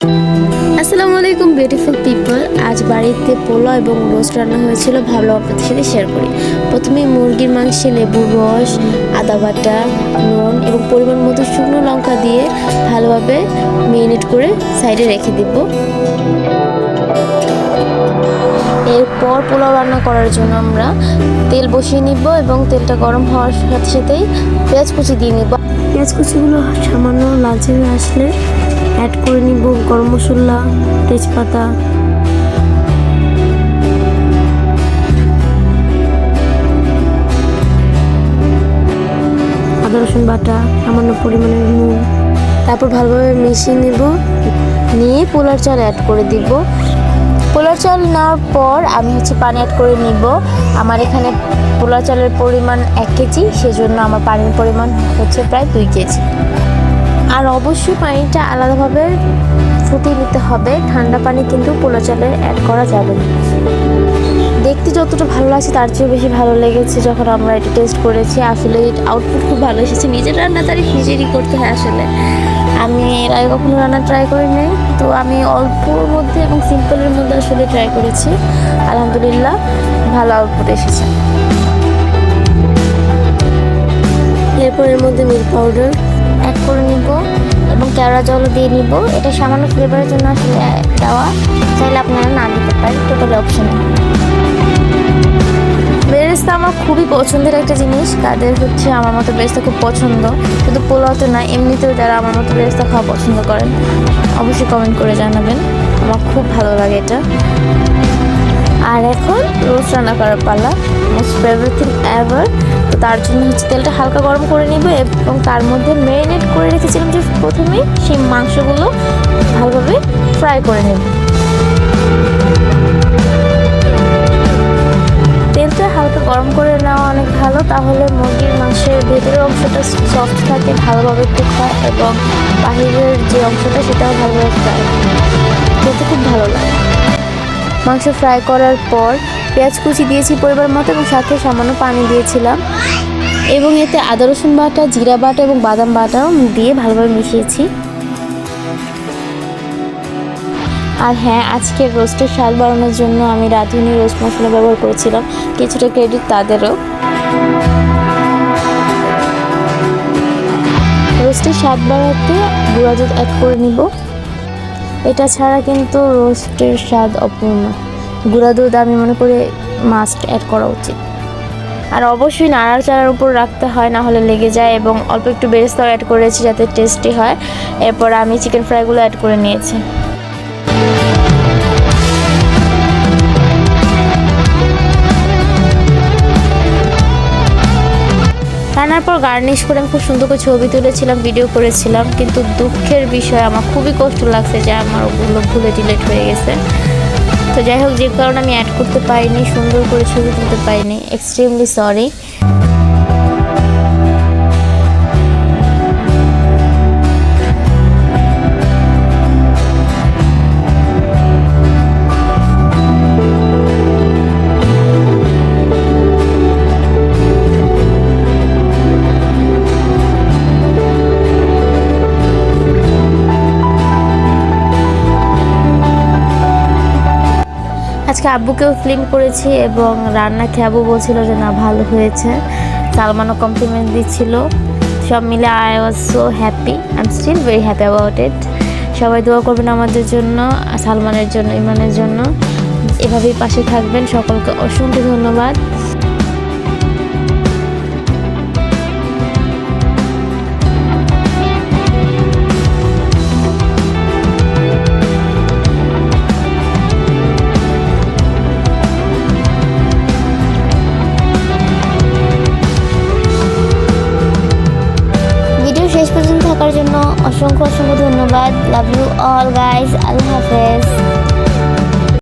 আসসালামু আলাইকুম beautiful people আজ বাড়িতে পোলাও এবং রোস্ট রান্না হয়েছিল, ভাবলাম আপনাদের সাথে শেয়ার করি। প্রথমে মুরগির মাংসে লেবুর রস, আদা বাটা, নুন এবং পরিমাণ মতো শুকনো লঙ্কা দিয়ে ভালোভাবে মেরিনেট করে সাইডে রেখে দিব। এরপর পোলাও রান্না করার জন্য আমরা তেল বসিয়ে নিব এবং তেলটা গরম হওয়ার সাথে সাথেই পেঁয়াজ কুচি দিয়ে নিব। পেঁয়াজ কুচিগুলো সামান্য লালচে আসলে অ্যাড করে নিব গরম মশলা, তেজপাতা। আদা, রসুন বাটা, সামান্য পরিমাণে নুন। তারপর ভালোভাবে মিশিয়ে নিব। নিয়ে পোলার চাল অ্যাড করে দিব। পোলার চাল নেওয়ার পর আমি হচ্ছে পানি অ্যাড করে নিব। আমার এখানে পোলার চালের পরিমাণ এক কেজি, সেজন্য আমার পানির পরিমাণ হচ্ছে প্রায় দুই কেজি। আর অবশ্যই পানিটা আলাদাভাবে ফুটিয়ে নিতে হবে। ঠান্ডা পানি কিন্তু পোলা চালে অ্যাড করা যাবে দেখতে যতটা ভালো লাগছে তার চেয়ে বেশি ভালো লেগেছে যখন আমরা এটা টেস্ট করেছি। আসলে আউটপুট খুব ভালো এসেছে। নিজের রান্না তারই নিজেরই করতে হয় আসলে। আমি এর আগে কখনো রান্না ট্রাই করি নাই তো আমি অল্পর মধ্যে এবং সিম্পলের মধ্যে আসলে ট্রাই করেছি। আলহামদুলিল্লাহ ভালো আউটপুট এসেছে। এরপর এর মধ্যে মিল্ক পাউডার অ্যাড করে নিব এবং কেওড়া জলও দিয়ে নিব। এটা সামান্য ফ্লেভারের জন্য আসলে দেওয়া। চাইলে আপনারা না দিতে পারেন টোটালি অপশনাল বেরেস্তা আমার খুবই পছন্দের একটা জিনিস। তাদের হচ্ছে আমার মতো বেরেস্তা খুব পছন্দ। শুধু পোলাওতে না, এমনিতেও যারা আমার মতো বেরেস্তা খাওয়া পছন্দ করেন, অবশ্যই কমেন্ট করে জানাবেন। আমার খুব ভালো লাগে এটা। আর এখন রোস্ট রান্না করার পালা মোস্ট ফেভারিট থিং এভার তার জন্য হচ্ছে তেলটা হালকা গরম করে নিব এবং তার মধ্যে ম্যারিনেট করে রেখেছিলাম যে প্রথমেই সেই মাংসগুলো ভালোভাবে ফ্রাই করে নেব। তেলটা হালকা গরম করে নেওয়া অনেক ভালো, তাহলে মুরগির মাংসের ভেতরের অংশটা সফট থাকে, ভালোভাবে কুক হয় এবং বাহিরের যে অংশটা সেটাও ভালোভাবে ফ্রাই খেতে খুব ভালো লাগে। মাংস ফ্রাই করার পর পেঁয়াজ কুচি দিয়েছি পরিবার মতো এবং সাথে সামান্য পানি দিয়েছিলাম। এবং এতে আদা, রসুন বাটা, জিরা বাটা এবং বাদাম বাটাও দিয়ে ভালোভাবে মিশিয়েছি। আর হ্যাঁ আজকে রোস্টের স্বাদ বাড়ানোর জন্য আমি রাঁধুনি রোস্ট মশলা ব্যবহার করেছিলাম। কিছুটা ক্রেডিট তাদেরও। রোস্টের স্বাদ বাড়াতে গুঁড়া দুধ অ্যাড করে নিব। এটা ছাড়া কিন্তু রোস্টের স্বাদ অপূর্ণ। গুঁড়া দুধ আমি মনে করি মাস্ট অ্যাড করা উচিত। আর অবশ্যই নাড়াচাড়ার উপর রাখতে হয়, না হলে লেগে যায় এবং অল্প একটু বেরেস্তাও অ্যাড করেছি যাতে টেস্টি হয়। এরপর আমি চিকেন ফ্রাইগুলো অ্যাড করে নিয়েছি। রান্নার পর গার্নিশ করে আমি খুব সুন্দর করে ছবি তুলেছিলাম ভিডিও করেছিলাম, কিন্তু দুঃখের বিষয়, আমার খুবই কষ্ট লাগছে যে আমার ওগুলো ভুলে ডিলেট হয়ে গেছে। তো যাই হোক, যে কারণে আমি অ্যাড করতে পারিনি, সুন্দর করে ছবি তুলতে পারিনি এক্সট্রিমলি সরি আজকে আব্বুকেও ফিল্ম করেছি এবং রান্না খেয়ে আব্বু বলছিল যে, না, ভালো হয়েছে। সালমানও কমপ্লিমেন্ট দিচ্ছিল। সব মিলে I was so happy I am still very happy about it সবাই দোয়া করবেন আমাদের জন্য, সালমানের জন্য ইমানের জন্য। এভাবেই পাশে থাকবেন। সকলকে অসংখ্য ধন্যবাদ। থাকার জন্য অসংখ্য অসংখ্য ধন্যবাদ। লাভ ইউ অল গাইজ আল্লাহ হাফেজ।